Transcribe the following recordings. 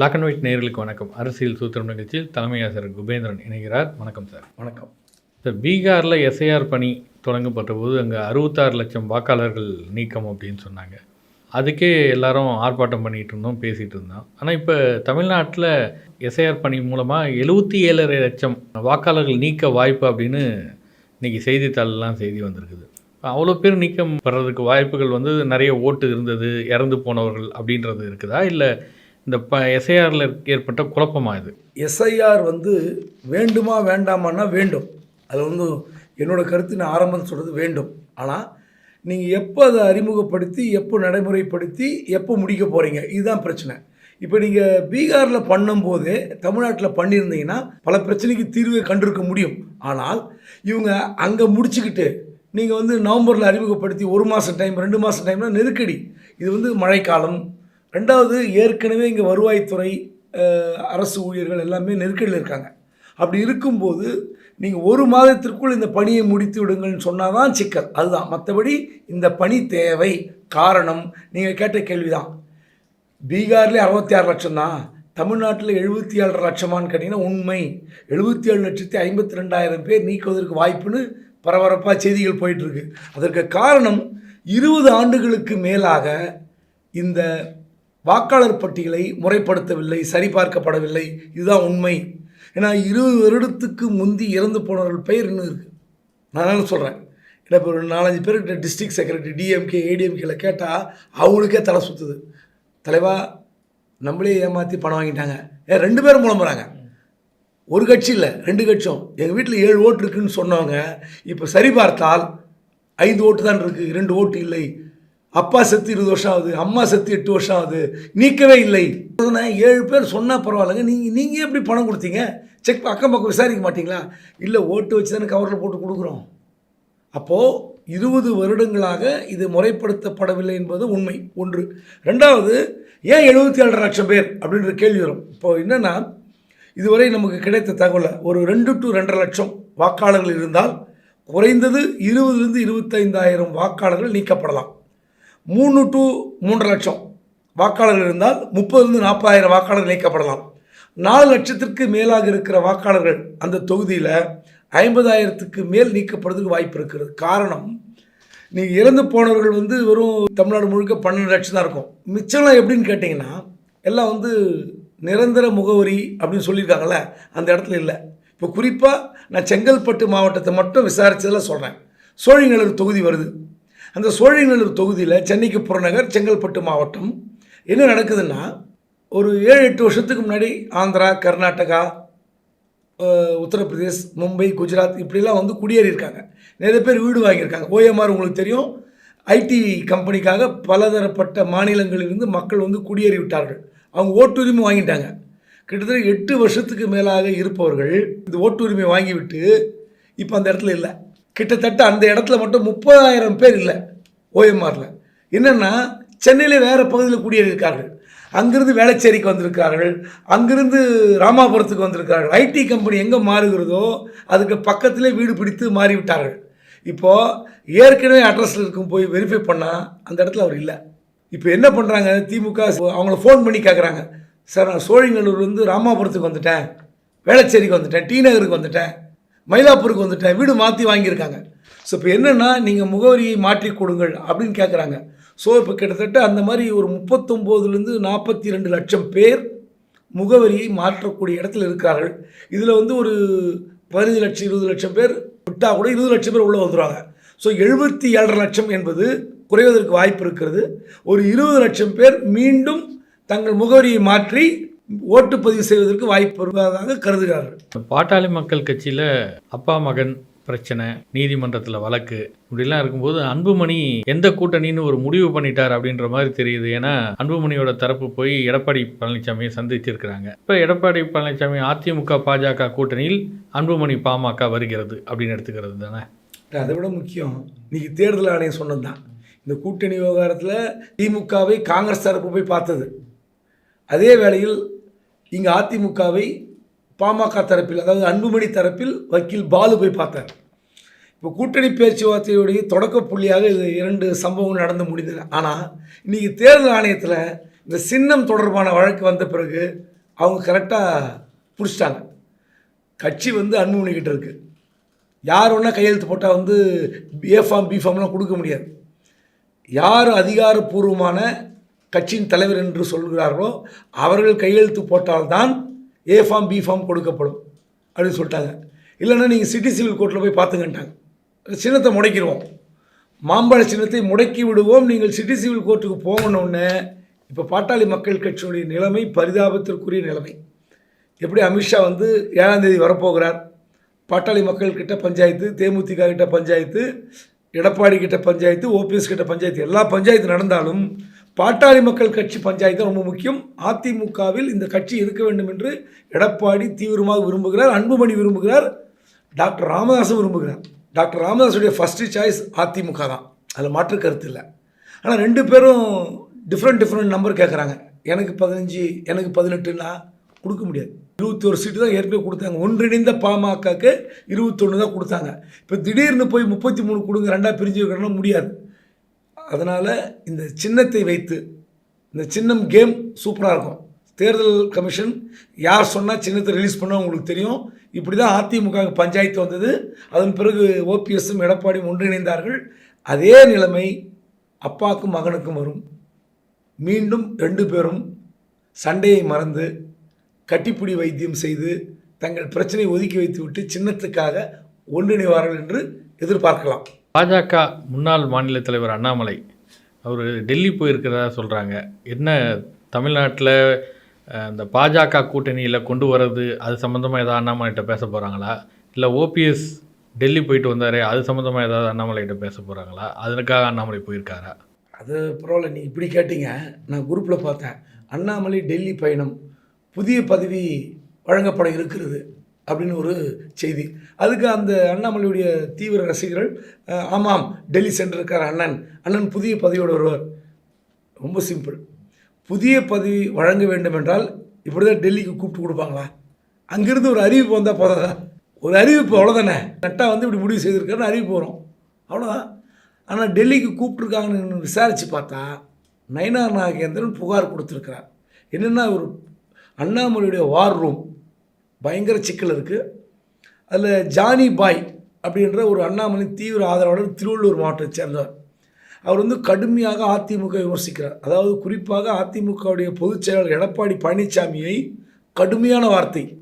Black and white நேர்களுக்கு வணக்கம். அரசியல் சூத்திரம் நிகழ்ச்சியில் தலைமை ஆசிரியர் குபேந்திரன் இணைகிறார். வணக்கம் சார். வணக்கம். சார் பீகாரில் எஸ்ஐஆர் பணி தொடங்கப்பட்ட போது அங்கே அறுபத்தாறு லட்சம் வாக்காளர்கள் நீக்கம் அப்படின்னு சொன்னாங்க. அதுக்கே எல்லாரும் ஆர்ப்பாட்டம் பண்ணிகிட்டு இருந்தோம் பேசிகிட்டு இருந்தோம். ஆனால் இப்போ தமிழ்நாட்டில் எஸ்ஐஆர் பணி மூலமாக எழுபத்தி ஏழரை லட்சம் வாக்காளர்கள் நீக்க வாய்ப்பு அப்படின்னு இன்றைக்கி செய்தித்தாளெலாம் செய்தி வந்திருக்குது. அவ்வளோ பேர் நீக்கம் பெறதுக்கு வாய்ப்புகள் வந்து நிறைய ஓட்டு இருந்தது இறந்து போனவர்கள் அப்படின்றது இருக்குதா? இல்லை இந்த ப எஸ்ஐஆரில் ஏற்பட்ட குழப்பமா இது? எஸ்ஐஆர் வந்து வேண்டுமா வேண்டாமான்னா வேண்டும். அது வந்து என்னோடய கருத்து நான் ஆரம்பம் சொல்கிறது வேண்டும். ஆனால் நீங்கள் எப்போ அதை அறிமுகப்படுத்தி எப்போ நடைமுறைப்படுத்தி எப்போ முடிக்க போகிறீங்க இதுதான் பிரச்சனை. இப்போ நீங்கள் பீகாரில் பண்ணும்போதே தமிழ்நாட்டில் பண்ணியிருந்தீங்கன்னா பல பிரச்சனைக்கு தீர்வை கண்டிருக்க முடியும். ஆனால் இவங்க அங்கே முடிச்சுக்கிட்டு நீங்கள் வந்து நவம்பரில் அறிமுகப்படுத்தி ஒரு மாதம் டைம் ரெண்டு மாதம் டைம்னா நெருக்கடி. இது வந்து மழைக்காலம் ரெண்டாவது ஏற்கனவே இங்கே வருவாய்த்துறை அரசு ஊழியர்கள் எல்லாமே நெருக்கடியில் இருக்காங்க. அப்படி இருக்கும்போது நீங்கள் ஒரு மாதத்திற்குள் இந்த பணியை முடித்து விடுங்கள்னு சொன்னால் தான் சிக்கல். அதுதான். மற்றபடி இந்த பணி தேவை. காரணம் நீங்கள் கேட்ட கேள்விதான். பீகார்லேயே அறுபத்தி ஆறு லட்சம் தான். தமிழ்நாட்டில் எழுபத்தி ஏழரை லட்சமான்னு கேட்டிங்கன்னா உண்மை. எழுபத்தி ஏழு லட்சத்தி ஐம்பத்தி ரெண்டாயிரம் பேர் நீக்குவதற்கு வாய்ப்புன்னு பரபரப்பாக செய்திகள் போயிட்டுருக்கு அதற்கு காரணம் இருபது ஆண்டுகளுக்கு மேலாக இந்த வாக்காளர் பட்டியலை முறைப்படுத்தவில்லை சரிபார்க்கப்படவில்லை. இதுதான் உண்மை. ஏன்னா இருபது வருடத்துக்கு முந்தி இறந்து போனவர்கள் பெயர் இன்னும் இருக்குது நான் என்ன சொல்கிறேன் இல்லை இப்போ ஒரு நாலஞ்சு பேர்கிட்ட டிஸ்ட்ரிக்ட் செக்ரட்டரி டிஎம்கே ஏடிஎம்கேல கேட்டால் அவங்களுக்கே தலை சுற்றுது தலைவா நம்மளே ஏமாற்றி பணம் வாங்கிட்டாங்க. ஏன் ரெண்டு பேரும் புலம்புறாங்க. ஒரு கட்சி இல்லை ரெண்டு கட்சியும். எங்கள் வீட்டில் ஏழு ஓட்டு இருக்குன்னு சொன்னவங்க இப்போ சரி பார்த்தால் ஐந்து ஓட்டு தான் இருக்குது ரெண்டு ஓட்டு இல்லை. அப்பா செத்து இருபது வருஷம் ஆகுது அம்மா செத்து எட்டு வருஷம் ஆகுது நீக்கவே இல்லை. ஏழு பேர் சொன்னால் பரவாயில்லைங்க. நீங்கள் நீங்கள் எப்படி பணம் கொடுத்தீங்க? செக் அக்கம் பக்கம் விசாரிக்க மாட்டிங்களா? இல்லை ஓட்டு வச்சு தானே கவரில் போட்டு கொடுக்குறோம். அப்போது இருபது வருடங்களாக இது முறைப்படுத்தப்படவில்லை என்பது உண்மை ஒன்று. ரெண்டாவது ஏன் எழுபத்தி ஏழரை லட்சம் பேர் அப்படின்ற கேள்வி வரும். இப்போ என்னென்னா இதுவரை நமக்கு கிடைத்த தகவலை ஒரு ரெண்டு டு ரெண்டரை லட்சம் வாக்காளர்கள் இருந்தால் குறைந்தது இருபதுலேருந்து இருபத்தைந்தாயிரம் வாக்காளர்கள் நீக்கப்படலாம். மூணு டு மூன்று லட்சம் வாக்காளர்கள் இருந்தால் முப்பதுலேருந்து நாற்பதாயிரம் வாக்காளர்கள் நீக்கப்படலாம். நாலு லட்சத்திற்கு மேலாக இருக்கிற வாக்காளர்கள் அந்த தொகுதியில் ஐம்பதாயிரத்துக்கு மேல் நீக்கப்படுறதுக்கு வாய்ப்பு இருக்கிறது. காரணம் நீங்கள் இறந்து போனவர்கள் வந்து வெறும் தமிழ்நாடு முழுக்க பன்னெண்டு லட்சம் தான் இருக்கும். மிச்சம்லாம் எப்படின்னு கேட்டிங்கன்னா எல்லாம் வந்து நிரந்தர முகவரி அப்படின்னு சொல்லியிருக்காங்கல்ல அந்த இடத்துல இல்லை. இப்போ குறிப்பாக நான் செங்கல்பட்டு மாவட்டத்தை மட்டும் விசாரித்ததில் சொல்கிறேன் சோழிங்கநல்லூர் தொகுதி வருது. அந்த சோழிநல்லூர் தொகுதியில் சென்னைக்கு புறநகர் செங்கல்பட்டு மாவட்டம். என்ன நடக்குதுன்னா ஒரு ஏழு எட்டு வருஷத்துக்கு முன்னாடி ஆந்திரா கர்நாடகா உத்தரப்பிரதேஷ் மும்பை குஜராத் இப்படிலாம் வந்து குடியேறியிருக்காங்க. நிறைய பேர் வீடு வாங்கியிருக்காங்க. ஓஎம்ஆர் உங்களுக்கு தெரியும். ஐடி கம்பெனிக்காக பலதரப்பட்ட மாநிலங்களிலிருந்து மக்கள் வந்து குடியேறி விட்டார்கள் அவங்க ஓட்டுரிமை வாங்கிட்டாங்க. கிட்டத்தட்ட எட்டு வருஷத்துக்கு மேலாக இருப்பவர்கள் இந்த ஓட்டுரிமை வாங்கிவிட்டு இப்போ அந்த இடத்துல இல்லை. கிட்டத்தட்ட அந்த இடத்துல மட்டும் முப்பதாயிரம் பேர் இல்லை ஓஎம்ஆரில். என்னென்னா சென்னையிலே வேறு பகுதியில் குடியேறியிருக்கார்கள் அங்கிருந்து வேளச்சேரிக்கு வந்திருக்கார்கள் அங்கிருந்து ராமாபுரத்துக்கு வந்திருக்கார்கள் ஐடி கம்பெனி எங்கே மாறுகிறதோ அதுக்கு பக்கத்திலே வீடு பிடித்து மாறிவிட்டார்கள். இப்போது ஏற்கனவே அட்ரஸில் இருக்கும் போய் வெரிஃபை பண்ணால் அந்த இடத்துல அவர் இல்லை. இப்போ என்ன பண்ணுறாங்க திமுக அவங்கள ஃபோன் பண்ணி கேட்குறாங்க சார் நான் சோழிங்கநல்லூர்லேருந்து ராமாபுரத்துக்கு வந்துட்டேன். வேளச்சேரிக்கு வந்துட்டேன். டி நகருக்கு வந்துட்டேன். மயிலாப்பூருக்கு வந்துட்டேன். வீடு மாற்றி வாங்கியிருக்காங்க. ஸோ இப்போ என்னென்னா நீங்கள் முகவரியை மாற்றி கொடுங்கள் அப்படின்னு கேட்குறாங்க ஸோ இப்போ கிட்டத்தட்ட அந்த மாதிரி ஒரு முப்பத்தொம்போதுலேருந்து நாற்பத்தி ரெண்டு லட்சம் பேர் முகவரியை மாற்றக்கூடிய இடத்துல இருக்கிறார்கள். இதில் வந்து ஒரு பதினஞ்சு லட்சம் இருபது லட்சம் பேர் விட்டால் கூட இருபது லட்சம் பேர் உள்ளே வந்துடுவாங்க ஸோ எழுபத்தி ஏழரை லட்சம் என்பது குறைவதற்கு வாய்ப்பு இருக்கிறது. ஒரு இருபது லட்சம் பேர் மீண்டும் தங்கள் முகவரியை மாற்றி ஓட்டுப்பதிவு செய்வதற்கு வாய்ப்பு இருப்பதாக கருதுகிறார்கள். பாட்டாளி மக்கள் கட்சியில் அப்பா மகன் பிரச்சனை நீதிமன்றத்தில் வழக்கு இப்படிலாம் இருக்கும்போது அன்புமணி எந்த கூட்டணின்னு ஒரு முடிவு பண்ணிட்டார் அப்படின்ற மாதிரி தெரியுது. ஏன்னா அன்புமணியோட தரப்பு போய் எடப்பாடி பழனிசாமியை சந்திச்சிருக்கிறாங்க. இப்போ எடப்பாடி பழனிசாமி அதிமுக பாஜக கூட்டணியில் அன்புமணி பாமக வருகிறது அப்படின்னு எடுத்துக்கிறது தானே? அதை விட முக்கியம் இன்னைக்கு தேர்தல் ஆணையம் சொன்னது தான் இந்த கூட்டணி விவகாரத்தில் திமுகவை காங்கிரஸ் தரப்பு போய் பார்த்தது. அதே வேளையில் இங்கே அதிமுகவை பாமக தரப்பில் அதாவது அன்புமணி தரப்பில் வக்கீல் பாலு போய் பார்த்தார். இப்போ கூட்டணி பேச்சுவார்த்தையுடைய தொடக்க புள்ளியாக இது இரண்டு சம்பவங்கள் நடந்து முடிந்தன. ஆனால் இன்றைக்கி தேர்தல் ஆணையத்தில் இந்த சின்னம் தொடர்பான வழக்கு வந்த பிறகு அவங்க கரெக்டாக பிடிச்சிட்டாங்க. கட்சி வந்து அன்புமணி இருக்குது யார் ஒன்றா கையெழுத்து போட்டால் வந்து ஏ ஃபார்ம் பி ஃபார்ம்லாம் கொடுக்க முடியாது. யார் அதிகாரப்பூர்வமான கட்சியின் தலைவர் என்று சொல்கிறார்களோ அவர்கள் கையெழுத்து போட்டால்தான் ஏ ஃபார்ம் பி ஃபார்ம் கொடுக்கப்படும் அப்படின்னு சொல்லிட்டாங்க. இல்லைன்னா நீங்கள் சிட்டி சிவில் கோர்ட்டில் போய் பார்த்துங்கன்ட்டாங்க. சின்னத்தை முடக்கிடுவோம். மாம்பழ சின்னத்தை முடக்கி விடுவோம். நீங்கள் சிட்டி சிவில் கோர்ட்டுக்கு போகணுன்னு இப்போ பாட்டாளி மக்கள் கட்சியினுடைய நிலைமை பரிதாபத்திற்குரிய நிலைமை. எப்படி அமித்ஷா வந்து ஏழாம் தேதி வரப்போகிறார்? பாட்டாளி மக்கள் கிட்ட பஞ்சாயத்து தேமுதிக கிட்ட பஞ்சாயத்து எடப்பாடி கிட்ட பஞ்சாயத்து ஓபிஎஸ் கிட்ட பஞ்சாயத்து எல்லா பஞ்சாயத்து நடந்தாலும் பாட்டாளி மக்கள் கட்சி பஞ்சாயத்து ரொம்ப முக்கியம். அதிமுகவில் இந்த கட்சி இருக்க வேண்டும் என்று எடப்பாடி தீவிரமாக விரும்புகிறார் அன்புமணி விரும்புகிறார் டாக்டர் ராமதாஸும் விரும்புகிறார். டாக்டர் ராமதாஸுடைய ஃபஸ்ட்டு சாய்ஸ் அதிமுக தான். அதில் மாற்று கருத்து இல்லை. ஆனால் ரெண்டு பேரும் டிஃப்ரெண்ட் டிஃப்ரெண்ட் நம்பர் கேட்குறாங்க எனக்கு பதினஞ்சு எனக்கு பதினெட்டுன்னா கொடுக்க முடியாது. இருபத்தி ஒரு சீட்டு தான் ஏற்கனவே கொடுத்தாங்க. ஒன்றிணைந்த பாமகக்கு இருபத்தொன்று தான் கொடுத்தாங்க. இப்போ திடீர்னு போய் முப்பத்தி மூணு கொடுங்க ரெண்டாக பிரிஞ்சு வைக்கணும்னா முடியாது. அதனால் இந்த சின்னத்தை வைத்து இந்த சின்னம் கேம் சூப்பராக இருக்கும். தேர்தல் கமிஷன் யார் சொன்னால் சின்னத்தை ரிலீஸ் பண்ணால் உங்களுக்கு தெரியும். இப்படி தான் அதிமுக பஞ்சாயத்து வந்தது. அதன் பிறகு ஓபிஎஸ்ஸும் எடப்பாடியும் ஒன்றிணைந்தார்கள். அதே நிலைமை அப்பாவுக்கும் மகனுக்கும் வரும். மீண்டும் ரெண்டு பேரும் சண்டையை மறந்து கட்டிப்பிடி வைத்தியம் செய்து தங்கள் பிரச்சனையை ஒதுக்கி வைத்துவிட்டு சின்னத்துக்காக ஒன்றிணைவார்கள் என்று எதிர்பார்க்கலாம். பாஜக முன்னாள் மாநில தலைவர் அண்ணாமலை அவர் டெல்லி போயிருக்கிறதா சொல்கிறாங்க என்ன தமிழ்நாட்டில் இந்த பாஜக கூட்டணியில் கொண்டு வர்றது அது சம்மந்தமாக ஏதாவது அண்ணாமலைகிட்ட பேச போகிறாங்களா இல்லை ஓபிஎஸ் டெல்லி போயிட்டு வந்தாரே அது சம்மந்தமாக ஏதாவது அண்ணாமலைகிட்ட பேச போகிறாங்களா அதற்காக அண்ணாமலை போயிருக்காரா? அது பரவாயில்ல நீ இப்படி கேட்டீங்க. நான் குரூப்பில் பார்த்தேன். அண்ணாமலை டெல்லி பயணம் புதிய பதவி வழங்கப்பட இருக்கிறது. அப்படின்னு ஒரு செய்தி. அதுக்கு அந்த அண்ணாமலையுடைய தீவிர ரசிகர்கள் ஆமாம் டெல்லி சென்றிருக்கார் அண்ணன். அண்ணன் புதிய பதவியோடு வருவார். ரொம்ப சிம்பிள். புதிய பதவி வழங்க வேண்டும் என்றால் இப்படி தான் டெல்லிக்கு கூப்பிட்டு கொடுப்பாங்களா? அங்கேருந்து ஒரு அறிவிப்பு வந்தால் போதாதா? ஒரு அறிவிப்பு அவ்வளோதானே நட்டா வந்து இப்படி முடிவு செய்திருக்காருன்னு அறிவிப்பு வரும். அவ்வளோதான் ஆனால் டெல்லிக்கு கூப்பிட்ருக்காங்கன்னு விசாரித்து பார்த்தா நயனார் நாகேந்திரன் புகார் கொடுத்துருக்கிறார். என்னென்னா ஒரு அண்ணாமலையுடைய வார் ரூம் பயங்கர சிக்கல் இருக்குது அதில் ஜானி பாய் அப்படின்ற ஒரு அண்ணாமலை தீவிர ஆதரவாளர் திருவள்ளூர் மாவட்டத்தை சேர்ந்தவர். அவர் வந்து கடுமையாக அதிமுக விமர்சிக்கிறார். அதாவது குறிப்பாக அதிமுகவுடைய பொதுச் செயலாளர் எடப்பாடி பழனிசாமியை கடுமையான வார்த்தை.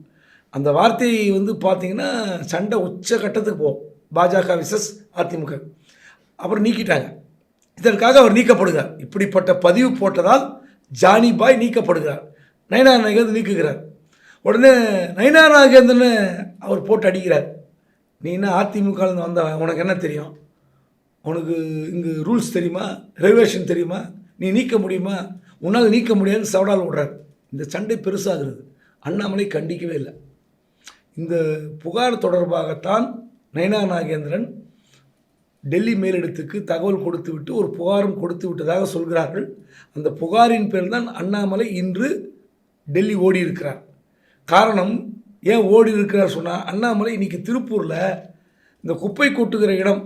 அந்த வார்த்தையை வந்து பார்த்தீங்கன்னா சண்டை உச்ச கட்டத்துக்கு போகும். பாஜக விசஸ் அதிமுக. அப்புறம் நீக்கிட்டாங்க. இதற்காக அவர் நீக்கப்படுகிறார். இப்படிப்பட்ட பதிவு போட்டதால் ஜானி பாய் நீக்கப்படுகிறார். நயனா நாகேந்திரன் நீக்குகிறார். உடனே நயனா நாகேந்திரன் அவர் போட்டு அடிக்கிறார். நீ என்ன அதிமுகலேருந்து வந்த உனக்கு என்ன தெரியும்? உனக்கு இங்கு ரூல்ஸ் தெரியுமா? ரெகுலேஷன் தெரியுமா? நீ நீக்க முடியுமா? உன்னால் நீக்க முடியாதுன்னு சவடால் விடுறார். இந்த சண்டை பெருசாகிறது. அண்ணாமலை கண்டிக்கவே இல்லை. இந்த புகார் தொடர்பாகத்தான் நயனா நாகேந்திரன் டெல்லி மேலிடத்துக்கு தகவல் கொடுத்து விட்டு ஒரு புகாரும் கொடுத்து விட்டதாக சொல்கிறார்கள். அந்த புகாரின் பேரில் தான் அண்ணாமலை இன்று டெல்லி ஓடி இருக்கிறார் காரணம் ஏன் ஓடி இருக்கிறார் சொன்னால் அண்ணாமலை இன்றைக்கி திருப்பூரில் இந்த குப்பை கொட்டுகிற இடம்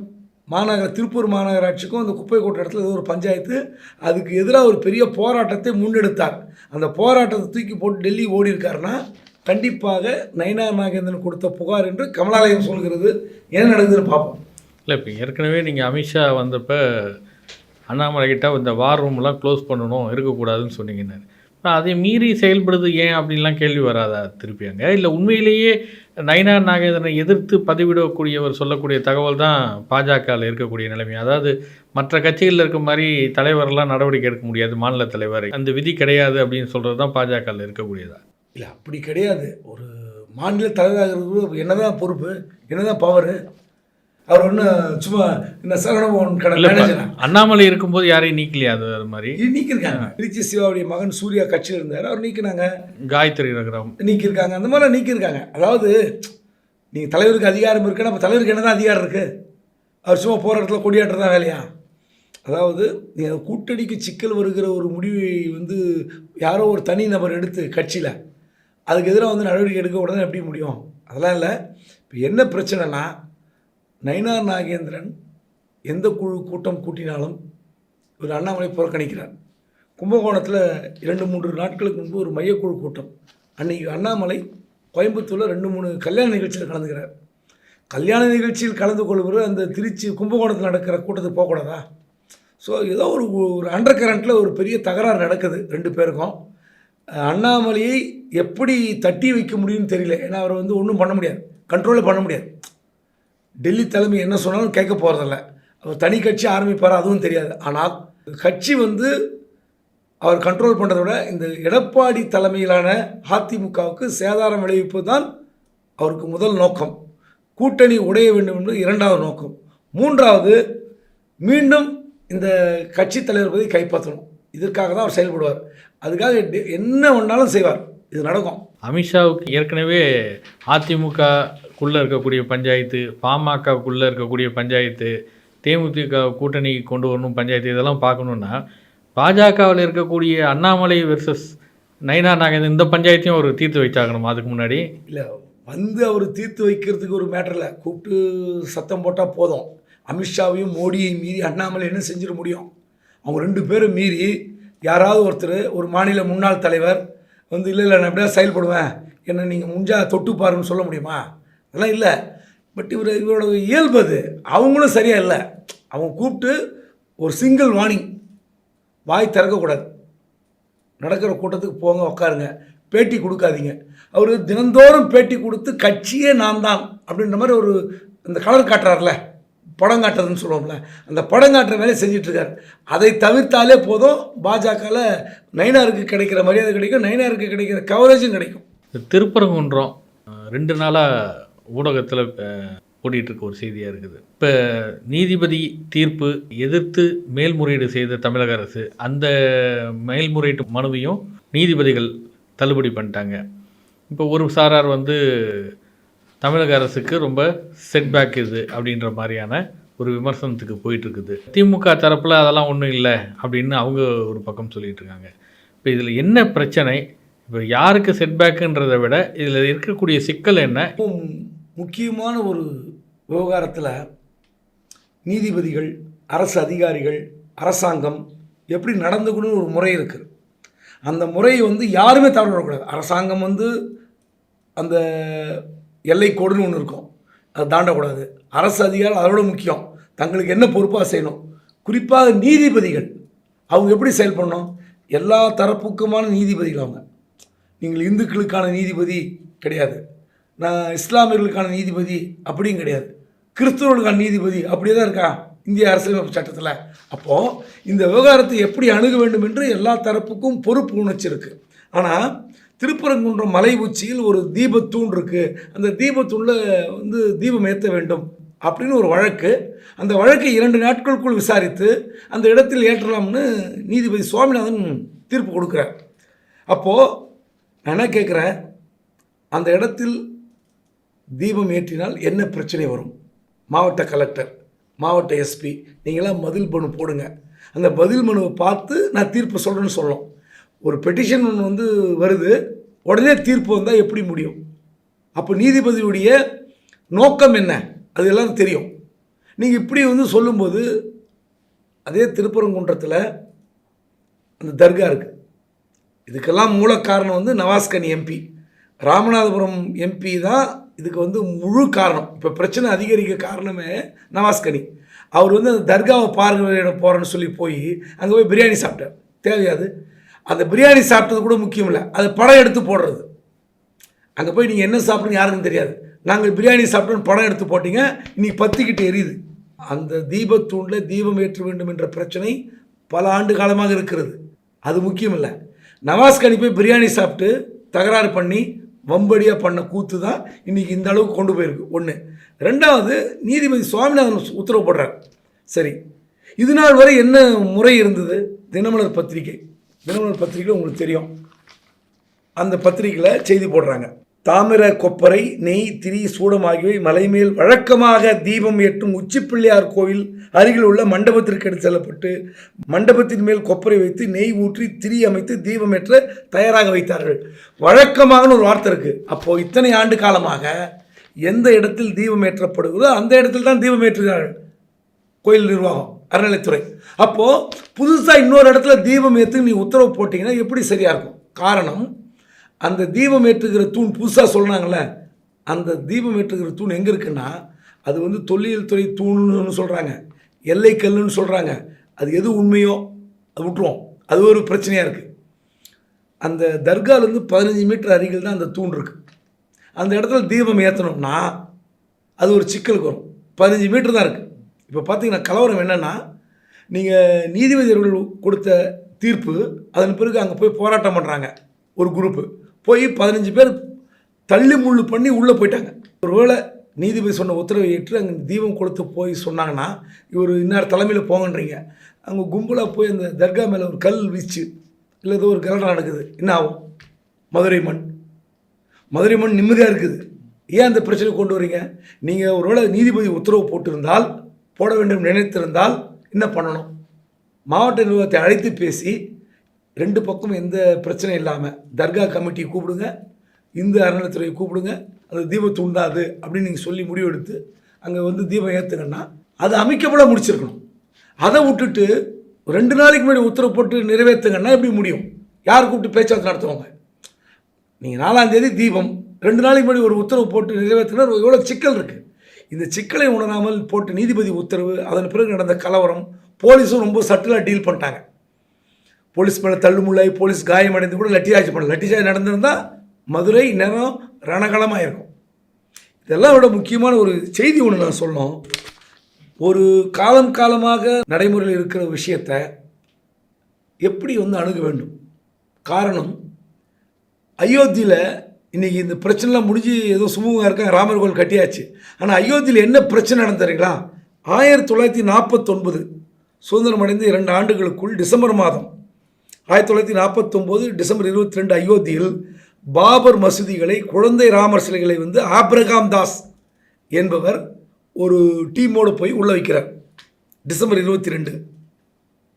மாநகர திருப்பூர் மாநகராட்சிக்கும் அந்த குப்பை கொட்டுற இடத்துல ஏதோ ஒரு பஞ்சாயத்து அதுக்கு எதிராக ஒரு பெரிய போராட்டத்தை முன்னெடுத்தார். அந்த போராட்டத்தை தூக்கி போட்டு டெல்லி ஓடி இருக்காருன்னா கண்டிப்பாக நயனா நாகேந்திரன் கொடுத்த புகார் என்று கமலாலயம் சொல்கிறது. என்ன நடக்குதுன்னு பார்ப்போம். இல்லை இப்போ ஏற்கனவே நீங்கள் அமித்ஷா வந்தப்போ அண்ணாமலை கிட்ட இந்த வார் ரூம்லாம் க்ளோஸ் பண்ணணும் இருக்கக்கூடாதுன்னு சொன்னீங்கன்னு அப்புறம் அதை மீறி செயல்படுது ஏன் அப்படின்லாம் கேள்வி வராதா திருப்பி அங்கே? இல்லை உண்மையிலேயே நயினார் நாகேந்திரனை எதிர்த்து பதிவிடக்கூடியவர் சொல்லக்கூடிய தகவல் தான் பாஜகவில் இருக்கக்கூடிய நிலைமை. அதாவது மற்ற கட்சிகளில் இருக்க மாதிரி தலைவரெல்லாம் நடவடிக்கை எடுக்க முடியாது மாநில தலைவர். அந்த விதி கிடையாது அப்படின்னு சொல்கிறது தான் பாஜகவில் இருக்கக்கூடியதா? இல்லை அப்படி கிடையாது. ஒரு மாநில தலைவராக தலைவராகிறது என்னதான் பொறுப்பு என்னதான் பவர் அவர் ஒன்றும் சும்மா என்ன சரவணபவன் கடை மேனேஜரா அண்ணாமலை இருக்கும்போது யாரையும் நீக்கலையா அது அது மாதிரி? இது நீக்கியிருக்காங்க. திருச்சி சிவாவுடைய மகன் சூர்யா கட்சியில் இருந்தார். அவர் நீக்கினாங்க. காயத்ரி ரகுராம். நீக்கியிருக்காங்க. அந்த மாதிரிலாம் நீக்கியிருக்காங்க. அதாவது நீங்கள் தலைவருக்கு அதிகாரம் இருக்குன்னா அப்போ தலைவருக்கு என்ன தான் அதிகாரம் இருக்குது அவர் சும்மா போகிற இடத்துல கொடியாட்டுறதா வேலையா? அதாவது நீங்கள் கூட்டணிக்கு சிக்கல் வருகிற ஒரு முடிவை வந்து யாரோ ஒரு தனி நபர் எடுத்து கட்சியில் அதுக்கு எதிராக வந்து நடவடிக்கை எடுக்க உடனே எப்படி முடியும்? அதெல்லாம் இல்லை. இப்போ என்ன பிரச்சனைனா நயினார் நாகேந்திரன் எந்த குழு கூட்டம் கூட்டினாலும் ஒரு அண்ணாமலை புறக்கணிக்கிறார். கும்பகோணத்தில் இரண்டு மூன்று நாட்களுக்கு முன்பு ஒரு மையக்குழு கூட்டம். அன்னைக்கு அண்ணாமலை கோயம்புத்தூரில் ரெண்டு மூணு கல்யாண நிகழ்ச்சியில் கலந்துக்கிறார். கல்யாண நிகழ்ச்சியில் கலந்து கொள்வர் அந்த திருச்சி கும்பகோணத்தில் நடக்கிற கூட்டத்துக்கு போகக்கூடாதா ஸோ ஏதோ ஒரு ஒரு அண்டர் கரண்ட்டில் ஒரு பெரிய தகராறு நடக்குது ரெண்டு பேருக்கும். அண்ணாமலையை எப்படி தட்டி வைக்க முடியும்னு தெரியல. ஏன்னா அவர் வந்து ஒன்றும் பண்ண முடியாது. கண்ட்ரோலே பண்ண முடியாது. டெல்லி தலைமை என்ன சொன்னாலும் கேட்க போகிறதில்ல அவர் தனி கட்சி ஆரம்பிப்பார் அதுவும் தெரியாது. ஆனால் கட்சி வந்து அவர் கண்ட்ரோல் பண்ணுறதை விட இந்த எடப்பாடி தலைமையிலான அதிமுகவுக்கு சேதாரம் விளைவிப்பு தான் அவருக்கு முதல் நோக்கம். கூட்டணி உடைய வேண்டும் என்பது இரண்டாவது நோக்கம். மூன்றாவது மீண்டும் இந்த கட்சி தலைவர் பதவி கைப்பற்றணும். இதற்காக தான் அவர் செயல்படுவார். அதுக்காக டெ- என்ன ஒன்றாலும் செய்வார். இது நடக்கும். அமித்ஷாவுக்கு ஏற்கனவே அதிமுகக்குள்ளே இருக்கக்கூடிய பஞ்சாயத்து பாமகக்குள்ளே இருக்கக்கூடிய பஞ்சாயத்து தேமுதிக கூட்டணி கொண்டு வரணும் பஞ்சாயத்து இதெல்லாம் பார்க்கணுன்னா பாஜகவில் இருக்கக்கூடிய அண்ணாமலை வெர்சஸ் நயினா நாகேந்திரன் இந்த பஞ்சாயத்தையும் ஒரு தீர்த்து வச்சாகணும் அதுக்கு முன்னாடி. இல்லை வந்து அவர் தீர்த்து வைக்கிறதுக்கு ஒரு மேட்டர் இல்லை. கூப்பிட்டு சத்தம் போட்டால் போதும். அமித்ஷாவையும் மோடியையும் மீறி அண்ணாமலை என்ன செஞ்சிட முடியும்? அவங்க ரெண்டு பேரும் மீறி யாராவது ஒருத்தர் ஒரு மாநில முன்னாள் தலைவர் வந்து இல்லை இல்லை நான் எப்படியா செயல்படுவேன் என்ன நீங்கள் முஞ்சா தொட்டு பாருன்னு சொல்ல முடியுமா? அதெல்லாம் இல்லை. பட் இவர் இவரோட இயல்பு அது. அவங்களும் சரியாக இல்லை. அவங்க கூப்பிட்டு ஒரு சிங்கிள் வார்னிங் வாய் திறக்கக்கூடாது நடக்கிற கூட்டத்துக்கு போங்க உட்காருங்க பேட்டி கொடுக்காதீங்க. அவர் தினந்தோறும் பேட்டி கொடுத்து கட்சியே நான் தான் அப்படின்ற மாதிரி ஒரு இந்த கலர் காட்டுறாருல. படம் காட்டுறதுன்னு சொல்லுவோம்ல அந்த படம் காட்டுற வேலையை செஞ்சிட்ருக்காரு. அதை தவிர்த்தாலே போதும் பாஜகவில் நைனாருக்கு கிடைக்கிற மரியாதை கிடைக்கும் நைனாருக்கு கிடைக்கிற கவரேஜும் கிடைக்கும். திருப்பரங்குன்றம் ரெண்டு நாளாக ஊடகத்தில் ஓடிட்டுருக்க ஒரு செய்தியாக இருக்குது. இப்போ நீதிபதி தீர்ப்பு எதிர்த்து மேல்முறையீடு செய்த தமிழக அரசு அந்த மேல்முறையீட்டு மனுவையும் நீதிபதிகள் தள்ளுபடி பண்ணிட்டாங்க. இப்போ ஒரு சாரார் வந்து தமிழக அரசுக்கு ரொம்ப செட்பேக் இது அப்படின்ற மாதிரியான ஒரு விமர்சனத்துக்கு போயிட்டுருக்குது. திமுக தரப்பில் அதெல்லாம் ஒன்றும் இல்லை அப்படின்னு அவங்க ஒரு பக்கம் சொல்லிட்டு இருக்காங்க இப்போ இதில் என்ன பிரச்சனை? இப்போ யாருக்கு செட்பேக்குன்றதை விட இதில் இருக்கக்கூடிய சிக்கல் என்ன? முக்கியமான ஒரு விவகாரத்தில் நீதிபதிகள் அரசு அதிகாரிகள் அரசாங்கம் எப்படி நடந்துக்கணும்னு ஒரு முறை இருக்குது அந்த முறையை வந்து யாருமே தவற விடக்கூடாது அரசாங்கம் வந்து அந்த எல்லைக்கோடுன்னு ஒன்று இருக்கும். அதை தாண்டக்கூடாது. அரசு அதிகாரிகள் அதோட முக்கியம். தங்களுக்கு என்ன பொறுப்பாக செய்யணும்? குறிப்பாக நீதிபதிகள். அவங்க எப்படி செயல்படணும் எல்லா தரப்புக்குமான நீதிபதிகள் அவங்க. நீங்கள் இந்துக்களுக்கான நீதிபதி கிடையாது. நான் இஸ்லாமியர்களுக்கான நீதிபதி அப்படியும் கிடையாது. கிறிஸ்தவர்களுக்கான நீதிபதி அப்படியே தான் இருக்கா இந்திய அரசியலமைப்பு சட்டத்தில். அப்போது இந்த விவகாரத்தை எப்படி அணுக வேண்டும் என்று எல்லா தரப்புக்கும் பொறுப்பு உணர்ச்சி இருக்குது ஆனால் திருப்பரங்குன்றம் மலை உச்சியில் ஒரு தீபத்தூண் இருக்குது அந்த தீபத்தூணில் வந்து தீபம் ஏற்ற வேண்டும் அப்படின்னு ஒரு வழக்கு. அந்த வழக்கை இரண்டு நாட்களுக்குள் விசாரித்து அந்த இடத்தில் ஏற்றலாம்னு நீதிபதி சுவாமிநாதன் தீர்ப்பு கொடுக்குறார். அப்போது நான் என்ன கேட்குறேன் அந்த இடத்தில் தீபம் ஏற்றினால் என்ன பிரச்சனை வரும்? மாவட்ட கலெக்டர் மாவட்ட எஸ்பி நீங்களாம் பதில் மனு போடுங்க. அந்த பதில் மனுவை பார்த்து நான் தீர்ப்பு சொல்கிறேன்னு சொல்லணும் ஒரு பெட்டிஷன் ஒன்று வந்து வருது உடனே தீர்ப்பு வந்தால் எப்படி முடியும்? அப்போ நீதிபதியுடைய நோக்கம் என்ன? அது எல்லாம் தெரியும். நீங்கள் இப்படி வந்து சொல்லும்போது அதே திருப்பரங்குன்றத்தில் அந்த தர்கா இருக்குது இதுக்கெல்லாம் மூல காரணம் வந்து நவாஸ்கனி எம்பி ராமநாதபுரம் எம்பி தான் இதுக்கு வந்து முழு காரணம். இப்போ பிரச்சனை அதிகரிக்க காரணமே நவாஸ்கனி. அவர் வந்து அந்த தர்காவை பார்வையிட போகிறேன்னு சொல்லி போய் அங்கே போய் பிரியாணி சாப்பிட்டார். தேவையாது அந்த பிரியாணி சாப்பிட்டது கூட முக்கியம் இல்லை. அது படம் எடுத்து போடுறது. அங்கே போய் நீங்கள் என்ன சாப்பிடுங்க யாருக்கும் தெரியாது. நாங்கள் பிரியாணி சாப்பிட்டோன்னு படம் எடுத்து போட்டீங்க இன்றைக்கி பத்திக்கிட்டு எரியுது. அந்த தீபத்தூண்டில் தீபம் ஏற்ற வேண்டும் என்ற பிரச்சனை பல ஆண்டு காலமாக இருக்கிறது. அது முக்கியம் இல்லை. நவாஸ்கனி போய் பிரியாணி சாப்பிட்டு தகராறு பண்ணி வம்படியாக பண்ண கூத்து தான் இன்றைக்கி இந்த அளவுக்கு கொண்டு போயிருக்கு. ஒன்று ரெண்டாவது நீதிபதி சுவாமிநாதன் உத்தரவு போடுறார். சரி. இது நாள் வரை என்ன முறை இருந்தது? தினமலர் பத்திரிகை. தினமலர் பத்திரிகை உங்களுக்கு தெரியும். அந்த பத்திரிகையில் செய்தி போடுறாங்க. தாமிர கொப்பரை நெய் திரி சூடம் ஆகியவை மலைமேல் வழக்கமாக தீபம் ஏற்றும் உச்சிப்பிள்ளையார் கோவில் அருகில் உள்ள மண்டபத்திற்கு எடுத்து செல்லப்பட்டு மண்டபத்தின் மேல் கொப்பரை வைத்து நெய் ஊற்றி திரி அமைத்து தீபம் ஏற்ற தயாராக வைத்தார்கள். வழக்கமாகனு ஒரு வார்த்தை இருக்குது அப்போது இத்தனை ஆண்டு காலமாக எந்த இடத்தில் தீபம் ஏற்றப்படுகிறதோ அந்த இடத்தில் தான் தீபம் ஏற்றுகிறார்கள். கோயில் நிர்வாகம். அறநிலைத்துறை அப்போது புதுசாக இன்னொரு இடத்துல தீபம் ஏற்று நீ உத்தரவு போட்டிங்கன்னா எப்படி சரியாக இருக்கும்? காரணம் அந்த தீபம் ஏற்றுகிற தூண் புதுசாக சொல்கிறாங்கல்ல அந்த தீபம் ஏற்றுகிற தூண் எங்கே இருக்குன்னா அது வந்து தொல்லியல் துறை தூண்னு சொல்கிறாங்க எல்லை கல்லுன்னு சொல்கிறாங்க அது எது உண்மையோ அது விட்டுருவோம். அது ஒரு பிரச்சனையாக இருக்குது அந்த தர்காலேருந்து பதினஞ்சு மீட்டர் அருகில் தான் அந்த தூண் இருக்குது அந்த இடத்துல தீபம் ஏற்றணும்னா அது ஒரு சிக்கலுக்கு வரும். பதினஞ்சு மீட்டர் தான் இருக்குது இப்போ பார்த்தீங்கன்னா கலவரம் என்னென்னா நீங்கள் நீதிபதிகள் கொடுத்த தீர்ப்பு அதன் பிறகு அங்கே போய் போராட்டம் பண்ணுறாங்க ஒரு குரூப்பு போய் பதினஞ்சு பேர் தள்ளி முள்ளு பண்ணி உள்ளே போயிட்டாங்க. ஒருவேளை நீதிபதி சொன்ன உத்தரவை ஏற்று அங்கே தீபம் கொடுத்து போய் சொன்னாங்கன்னா இவர் இன்னார் தலைமையில் போங்கன்றீங்க. அங்கே கும்பலாக போய் அந்த தர்கா மேலே ஒரு கல் வீச்சு இல்லை ஏதோ ஒரு கலடம் நடக்குது. என்ன ஆகும்? மதுரை மண். மதுரை மண் நிம்மதியாக இருக்குது. ஏன் அந்த பிரச்சனை கொண்டு வரீங்க? நீங்கள் ஒருவேளை நீதிபதி உத்தரவு போட்டிருந்தால் போட வேண்டும் நினைத்திருந்தால் என்ன பண்ணணும்? மாவட்ட நிர்வாகத்தை அழைத்து பேசி ரெண்டு பக்கம் எந்த பிரச்சனையும் இல்லாமல் தர்கா கமிட்டியை கூப்பிடுங்க இந்து அறநிலைத்துறையை கூப்பிடுங்க அது தீபம் தூண்டாது அப்படின்னு நீங்கள் சொல்லி முடிவெடுத்து அங்கே வந்து தீபம் ஏற்றுங்கன்னா அது அமைக்கப்பட முடிச்சிருக்கணும். அதை விட்டுட்டு ரெண்டு நாளைக்கு முன்னாடி உத்தரவு போட்டு நிறைவேற்றுங்கன்னா எப்படி முடியும்? யார் கூப்பிட்டு பேச்சுவார்த்தை நடத்துவாங்க? நீங்கள் நாலாம் தேதி தீபம் ரெண்டு நாளைக்கு முன்னாடி ஒரு உத்தரவு போட்டு நிறைவேற்றினா எவ்வளோ சிக்கல் இருக்குது இந்த சிக்கலை உணராமல் போட்டு நீதிபதி உத்தரவு அதன் பிறகு நடந்த கலவரம் போலீஸும் ரொம்ப சட்டிலாக டீல் பண்ணிட்டாங்க. போலீஸ் மேலே தள்ளுமுள்ளாய் போலீஸ் காயமடைந்து கூட லட்டிராஜ் பண்ணல. லட்டிராஜ் நடந்திருந்தால் மதுரை நேரம் ரணகலமாக இருக்கும். இதெல்லாம் விட முக்கியமான ஒரு செய்தி ஒன்று நான் சொல்லணும். ஒரு காலம் காலமாக நடைமுறையில் இருக்கிற விஷயத்தை எப்படி வந்து அணுக வேண்டும்? காரணம் அயோத்தியில் இன்றைக்கி இந்த பிரச்சனைலாம் முடிஞ்சு ஏதோ சுமூகமாக இருக்காங்க ராமர் கோவில் கட்டியாச்சு. ஆனால் அயோத்தியில் என்ன பிரச்சனை நடந்துறீங்களா ஆயிரத்தி தொள்ளாயிரத்தி நாற்பத்தொன்பது சுதந்திரம் அடைந்து இரண்டு ஆண்டுகளுக்குள் டிசம்பர் மாதம் ஆயிரத்தி தொள்ளாயிரத்தி நாற்பத்தொம்போது டிசம்பர் இருபத்தி ரெண்டு அயோத்தியில் பாபர் மசூதிகளை குழந்தை ராமர் சிலைகளை வந்து ஆப்ரகாம் தாஸ் என்பவர் ஒரு டீமோடு போய் உள்ள வைக்கிறார். டிசம்பர் இருபத்தி ரெண்டு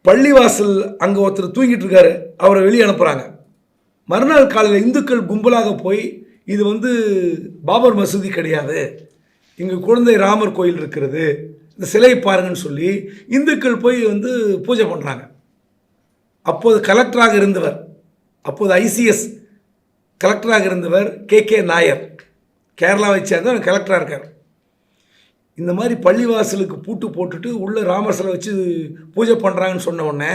பள்ளிவாசல் அங்கே ஒருத்தர் தூங்கிட்டு இருக்காரு அவரை வெளியே அனுப்புகிறாங்க மறுநாள் காலையில் இந்துக்கள் கும்பலாக போய் இது வந்து பாபர் மசூதி கிடையாது. இங்கே குழந்தை ராமர் கோயில் இருக்கிறது. இந்த சிலையை பாருங்கன்னு சொல்லி இந்துக்கள் போய் வந்து பூஜை பண்ணுறாங்க அப்போது கலெக்டராக இருந்தவர் அப்போது ஐசிஎஸ் கலெக்டராக இருந்தவர் கே கே நாயர். கேரளாவை சேர்ந்தவர் கலெக்டராக இருக்கார். இந்த மாதிரி பள்ளிவாசலுக்கு பூட்டு போட்டுட்டு உள்ளே ராமர் சிலை வச்சு பூஜை பண்ணுறாங்கன்னு சொன்ன உடனே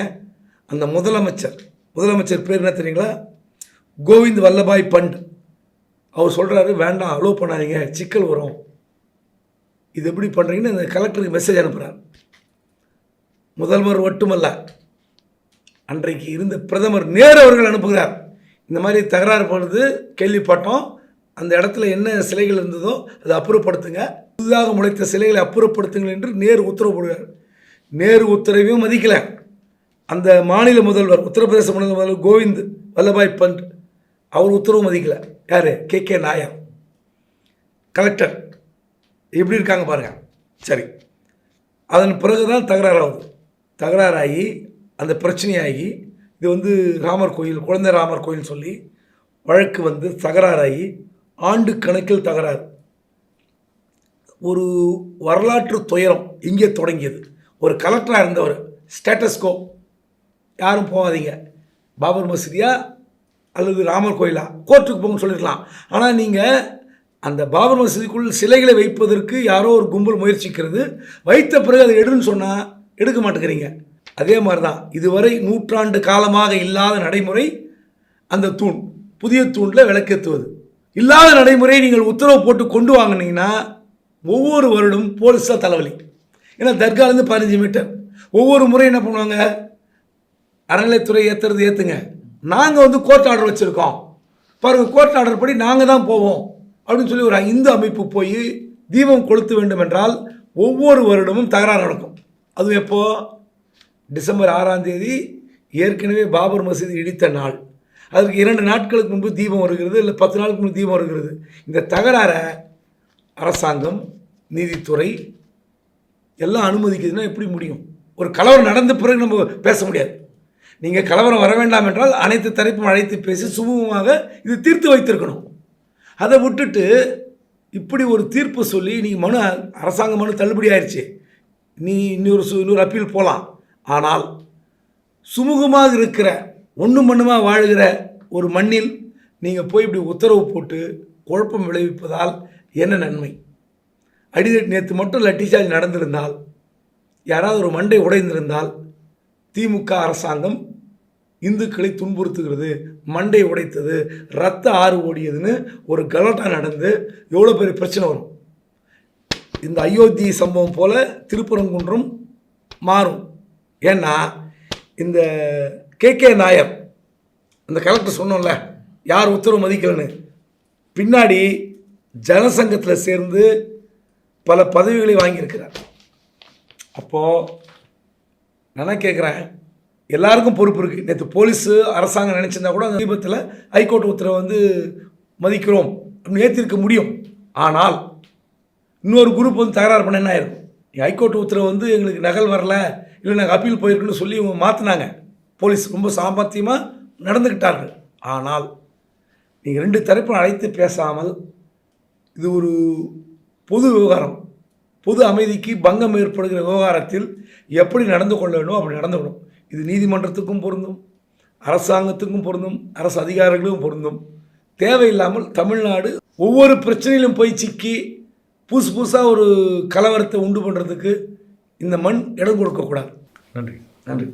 அந்த முதலமைச்சர் முதலமைச்சர் பேர் என்ன தெரியுங்களா? கோவிந்த் வல்லபாய் பண்ட். அவர் சொல்கிறாரு வேண்டாம் அலோவ் பண்ணாதீங்க சிக்கல் வரும். இது எப்படி பண்ணுறீங்கன்னு அந்த கலெக்டருக்கு மெசேஜ் அனுப்புகிறார் முதல்வர் மட்டுமல்ல அன்றைக்கு இருந்த பிரதமர் நேரு அவர்கள் அனுப்புகிறார். இந்த மாதிரி தகராறு பொழுது கேள்விப்பட்டோம். அந்த இடத்துல என்ன சிலைகள் இருந்ததோ அதை அப்புறப்படுத்துங்க. புதிதாக முளைத்த சிலைகளை அப்புறப்படுத்துங்கள் என்று நேரு உத்தரவு போடுகிறார். நேரு உத்தரவையும் மதிக்கலை. அந்த மாநில முதல்வர் உத்தரப்பிரதேச மாநில முதல்வர் கோவிந்த் வல்லபாய் பண்ட் அவர் உத்தரவு மதிக்கலை. யார்? கே. கே. நாயர். கலெக்டர். எப்படி இருக்காங்க பாருங்கள் சரி. அதன் பிறகு தான் தகராறாகுது தகராறாகி அந்த பிரச்சனையாகி இது வந்து ராமர் கோயில் குழந்தை ராமர் கோயில் சொல்லி வழக்கு வந்து தகராறாகி ஆண்டு கணக்கில் தகராறு. ஒரு வரலாற்று துயரம் இங்கே தொடங்கியது. ஒரு கலெக்டராக இருந்தவர் ஸ்டேட்டஸ்கோ யாரும் போகாதீங்க. பாபர் மசூதியாக அல்லது ராமர் கோயிலா? கோர்ட்டுக்கு போங்கன்னு சொல்லிருக்கலாம். ஆனால் நீங்கள் அந்த பாபர் மசூதிக்குள் சிலைகளை வைப்பதற்கு யாரோ ஒரு கும்பல் முயற்சிக்கிறது. வைத்த பிறகு அதை எடுன்னு சொன்னால் எடுக்க மாட்டேங்கிறீங்க. அதே மாதிரி தான் இதுவரை நூற்றாண்டு காலமாக இல்லாத நடைமுறை அந்த தூண். புதிய தூணில் விளக்கேற்றுவது இல்லாத நடைமுறையை நீங்கள் உத்தரவு போட்டு கொண்டு வாங்கினீங்கன்னா ஒவ்வொரு வருடம் போலீஸ் தான் தலைவலி. ஏன்னா தர்காலேருந்து பதினஞ்சு மீட்டர். ஒவ்வொரு முறை என்ன பண்ணுவாங்க? அறநிலைத்துறை ஏற்றுறது ஏற்றுங்க நாங்கள் வந்து கோர்ட் ஆர்டர் வச்சுருக்கோம். பாருங்கள் கோர்ட் ஆர்டர் படி நாங்கள் தான் போவோம். அப்படின்னு சொல்லி ஒரு இந்து அமைப்பு போய் தீபம் கொளுத்த வேண்டும் என்றால் ஒவ்வொரு வருடமும் தகராறு நடக்கும். அதுவும் எப்போ? டிசம்பர் ஆறாம் தேதி ஏற்கனவே பாபர் மசூதி இடித்த நாள். அதற்கு இரண்டு நாட்களுக்கு முன்பு தீபம் வருகிறது இல்லை பத்து நாளுக்கு முன்பு தீபம் வருகிறது. இந்த தகராறை அரசாங்கம் நீதித்துறை எல்லாம் அனுமதிக்குதுன்னா எப்படி முடியும்? ஒரு கலவரம் நடந்த பிறகு நம்ம பேச முடியாது. நீங்கள் கலவரம் வர வேண்டாம் என்றால் அனைத்து தரப்பும் அழைத்து பேசி சுமூகமாக இது தீர்த்து வைத்திருக்கணும். அதை விட்டுட்டு இப்படி ஒரு தீர்ப்பு சொல்லி நீங்கள் மனு அரசாங்க மனு தள்ளுபடி ஆயிடுச்சு நீ இன்னொரு சு இன்னொரு அப்பீல் போகலாம் ஆனால் சுமூகமாக இருக்கிற ஒன்று மண்ணுமாக வாழுகிற ஒரு மண்ணில் நீங்கள் போய் இப்படி உத்தரவு போட்டு குழப்பம் விளைவிப்பதால் என்ன நன்மை? அடிதடி நேற்று மட்டும் லட்டி சார்ஜ் நடந்திருந்தால் யாராவது ஒரு மண்டை உடைந்திருந்தால் திமுக அரசாங்கம் இந்துக்களை துன்புறுத்துகிறது மண்டை உடைத்தது ரத்த ஆறு ஓடியதுன்னு ஒரு கலாட்டா நடந்து எவ்வளோ பெரிய பிரச்சனை வரும். இந்த அயோத்தி சம்பவம் போல் திருப்பரங்குன்றம் மாறும். ஏன்னா இந்த கே கே நாயர் அந்த கலெக்டர் சொன்னோம்ல யார் உத்தரவு மதிக்கலன்னு பின்னாடி ஜனசங்கத்தில் சேர்ந்து பல பதவிகளை வாங்கியிருக்கிறார். அப்போது நான் கேட்குறேன்? எல்லாருக்கும் பொறுப்பு இருக்குது நேற்று போலீஸு அரசாங்கம் நினச்சிருந்தா கூட அந்த தீபத்தில் ஹைகோர்ட் உத்தரவை வந்து மதிக்கிறோம் அப்படின்னு ஏற்றிருக்க முடியும். ஆனால் இன்னொரு குரூப் வந்து தகராறு பண்ண என்ன ஆயிருக்கும் ஹைகோர்ட் உத்தரவு வந்து எங்களுக்கு நகல் வரல இல்லை நாங்கள் அப்பீல் போயிருக்குன்னு சொல்லி இவங்க மாற்றினாங்க போலீஸ் ரொம்ப சாமர்த்தியமாக நடந்துக்கிட்டார்கள் ஆனால் நீங்கள் ரெண்டு தரப்பும் அழைத்து பேசாமல் இது ஒரு பொது விவகாரம். பொது அமைதிக்கு பங்கம் ஏற்படுகிற விவகாரத்தில் எப்படி நடந்து கொள்ள வேண்டும் அப்படி நடந்துக்கணும். இது நீதிமன்றத்துக்கும் பொருந்தும் அரசாங்கத்துக்கும் பொருந்தும் அரசு அதிகாரிகளுக்கும் பொருந்தும். தேவையில்லாமல் தமிழ்நாடு ஒவ்வொரு பிரச்சனையிலும் போய் சிக்கி புதுசு புதுசாக ஒரு கலவரத்தை உண்டு பண்ணுறதுக்கு இந்த மண் இடம் கொடுக்கக்கூடாது. நன்றி. நன்றி.